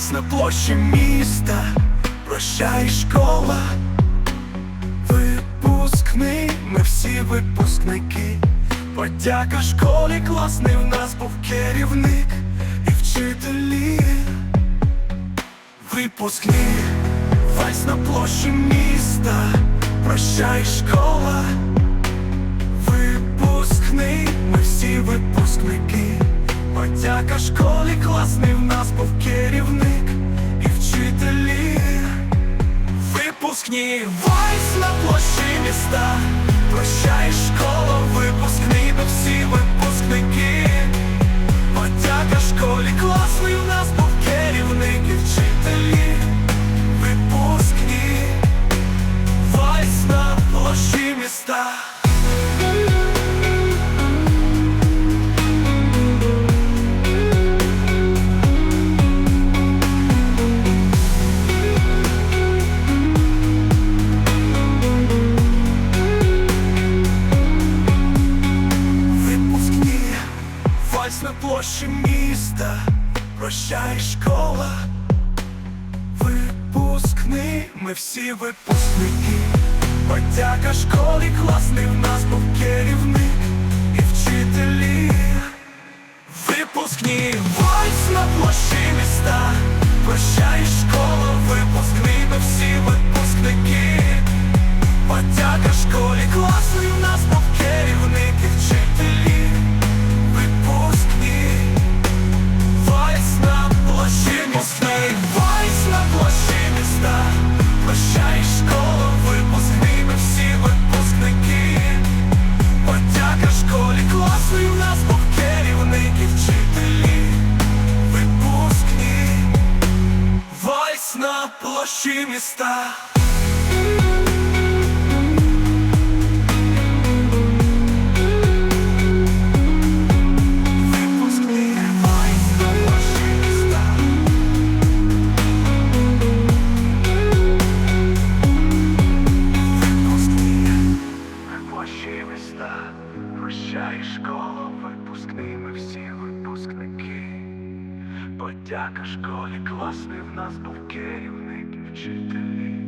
вальс на площі міста, прощай школа, випускний, ми всі випускники. Подяка школі класний в нас був керівник і вчителі. Випускні, вальс на площі міста, прощай школа. Випускний, ми всі випускники. Подяка школі класний в нас був керівник Випускні вайс на площі вальс міста, прощай школа, випускний, ми всі випускники, подяка школі, класний. В нас був керівник площі міста. Прощай школа, випускний, ми всі випускники. Подяка школі класний в нас був керівник і вчителі Випускні